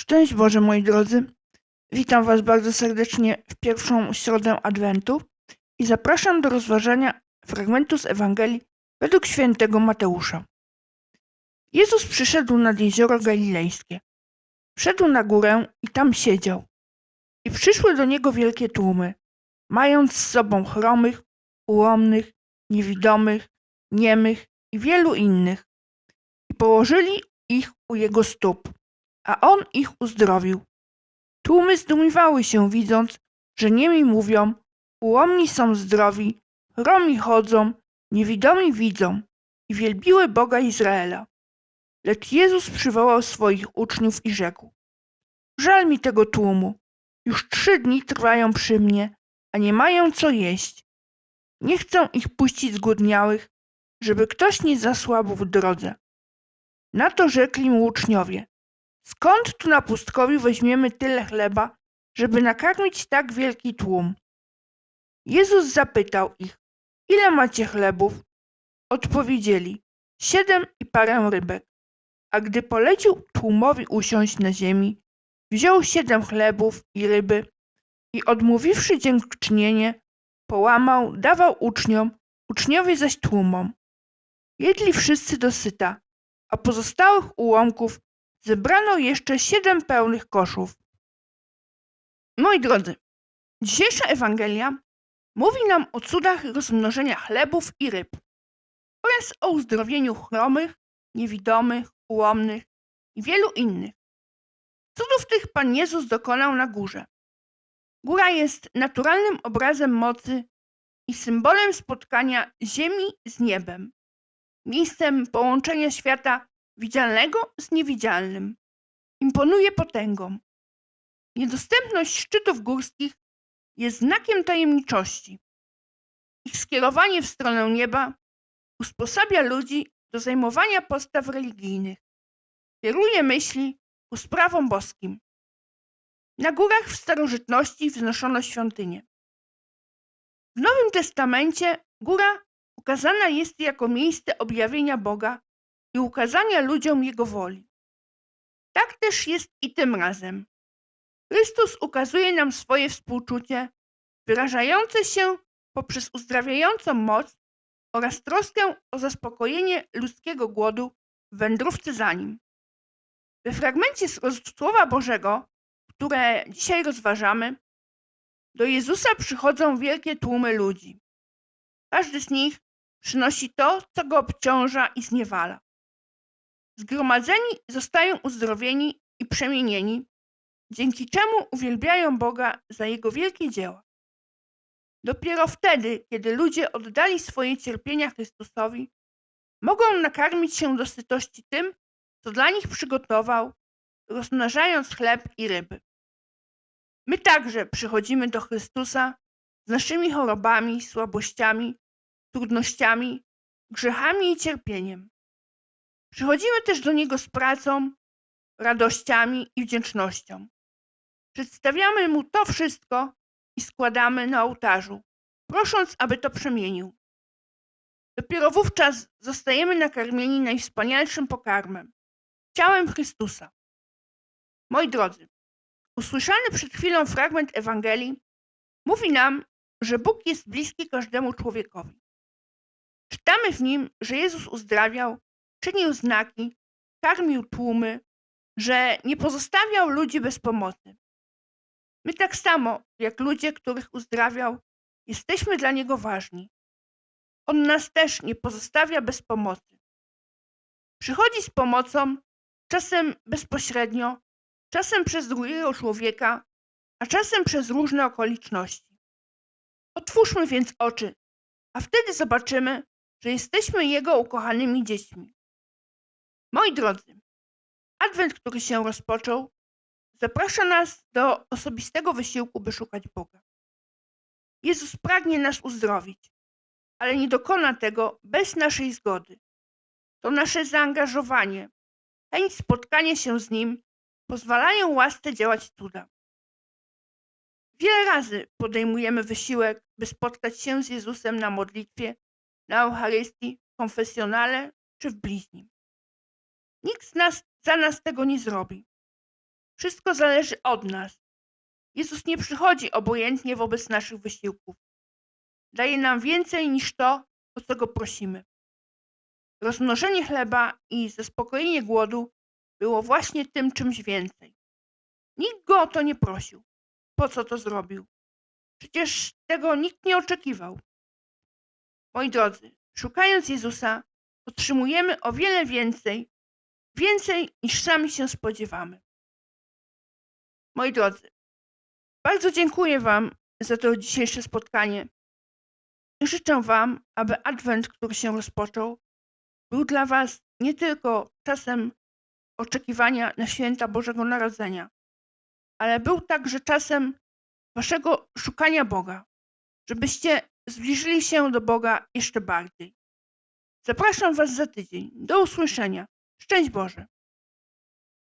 Szczęść Boże, moi drodzy. Witam Was bardzo serdecznie w pierwszą środę Adwentu i zapraszam do rozważania fragmentu z Ewangelii według świętego Mateusza. Jezus przyszedł nad jezioro galilejskie. Wszedł na górę i tam siedział. I przyszły do niego wielkie tłumy, mając z sobą chromych, ułomnych, niewidomych, niemych i wielu innych. I położyli ich u jego stóp a on ich uzdrowił. Tłumy zdumiewały się, widząc, że niemi mówią, ułomni są zdrowi, chromi chodzą, niewidomi widzą i wielbiły Boga Izraela. Lecz Jezus przywołał swoich uczniów i rzekł: Żal mi tego tłumu. Już trzy dni trwają przy mnie, a nie mają co jeść. Nie chcę ich puścić zgłodniałych, żeby ktoś nie zasłabł w drodze. Na to rzekli mu uczniowie: Skąd tu na pustkowiu weźmiemy tyle chleba, żeby nakarmić tak wielki tłum? Jezus zapytał ich, ile macie chlebów? Odpowiedzieli, siedem i parę rybek. A gdy polecił tłumowi usiąść na ziemi, wziął siedem chlebów i ryby i odmówiwszy dziękczynienie, połamał, dawał uczniom, uczniowie zaś tłumom. Jedli wszyscy dosyta, a pozostałych ułomków zebrano jeszcze siedem pełnych koszów. Moi drodzy, dzisiejsza Ewangelia mówi nam o cudach rozmnożenia chlebów i ryb oraz o uzdrowieniu chromych, niewidomych, ułomnych i wielu innych. Cudów tych Pan Jezus dokonał na górze. Góra jest naturalnym obrazem mocy i symbolem spotkania ziemi z niebem, miejscem połączenia świata widzialnego z niewidzialnym. Imponuje potęgą. Niedostępność szczytów górskich jest znakiem tajemniczości. Ich skierowanie w stronę nieba usposabia ludzi do zajmowania postaw religijnych. Kieruje myśli ku sprawom boskim. Na górach w starożytności wznoszono świątynie. W Nowym Testamencie góra ukazana jest jako miejsce objawienia Boga i ukazania ludziom Jego woli. Tak też jest i tym razem. Chrystus ukazuje nam swoje współczucie, wyrażające się poprzez uzdrawiającą moc oraz troskę o zaspokojenie ludzkiego głodu w wędrówce za Nim. We fragmencie Słowa Bożego, które dzisiaj rozważamy, do Jezusa przychodzą wielkie tłumy ludzi. Każdy z nich przynosi to, co go obciąża i zniewala. Zgromadzeni zostają uzdrowieni i przemienieni, dzięki czemu uwielbiają Boga za Jego wielkie dzieła. Dopiero wtedy, kiedy ludzie oddali swoje cierpienia Chrystusowi, mogą nakarmić się do sytości tym, co dla nich przygotował, rozmnażając chleb i ryby. My także przychodzimy do Chrystusa z naszymi chorobami, słabościami, trudnościami, grzechami i cierpieniem. Przychodzimy też do Niego z pracą, radościami i wdzięcznością. Przedstawiamy Mu to wszystko i składamy na ołtarzu, prosząc, aby to przemienił. Dopiero wówczas zostajemy nakarmieni najwspanialszym pokarmem ciałem Chrystusa. Moi drodzy, usłyszany przed chwilą fragment Ewangelii mówi nam, że Bóg jest bliski każdemu człowiekowi. Czytamy w nim, że Jezus uzdrawiał, czynił znaki, karmił tłumy, że nie pozostawiał ludzi bez pomocy. My tak samo, jak ludzie, których uzdrawiał, jesteśmy dla Niego ważni. On nas też nie pozostawia bez pomocy. Przychodzi z pomocą, czasem bezpośrednio, czasem przez drugiego człowieka, a czasem przez różne okoliczności. Otwórzmy więc oczy, a wtedy zobaczymy, że jesteśmy Jego ukochanymi dziećmi. Moi drodzy, Adwent, który się rozpoczął, zaprasza nas do osobistego wysiłku, by szukać Boga. Jezus pragnie nas uzdrowić, ale nie dokona tego bez naszej zgody. To nasze zaangażowanie, chęć spotkania się z Nim pozwalają łasce działać cuda. Wiele razy podejmujemy wysiłek, by spotkać się z Jezusem na modlitwie, na Eucharystii, w konfesjonale czy w bliźnim. Nikt z nas za nas tego nie zrobi. Wszystko zależy od nas. Jezus nie przychodzi obojętnie wobec naszych wysiłków. Daje nam więcej niż to, o co go prosimy. Rozmnożenie chleba i zaspokojenie głodu było właśnie tym czymś więcej. Nikt go o to nie prosił. Po co to zrobił? Przecież tego nikt nie oczekiwał. Moi drodzy, szukając Jezusa, otrzymujemy o wiele więcej, więcej niż sami się spodziewamy. Moi drodzy, bardzo dziękuję Wam za to dzisiejsze spotkanie. Życzę Wam, aby Adwent, który się rozpoczął, był dla Was nie tylko czasem oczekiwania na święta Bożego Narodzenia, ale był także czasem Waszego szukania Boga, żebyście zbliżyli się do Boga jeszcze bardziej. Zapraszam Was za tydzień. Do usłyszenia. Szczęść Boże.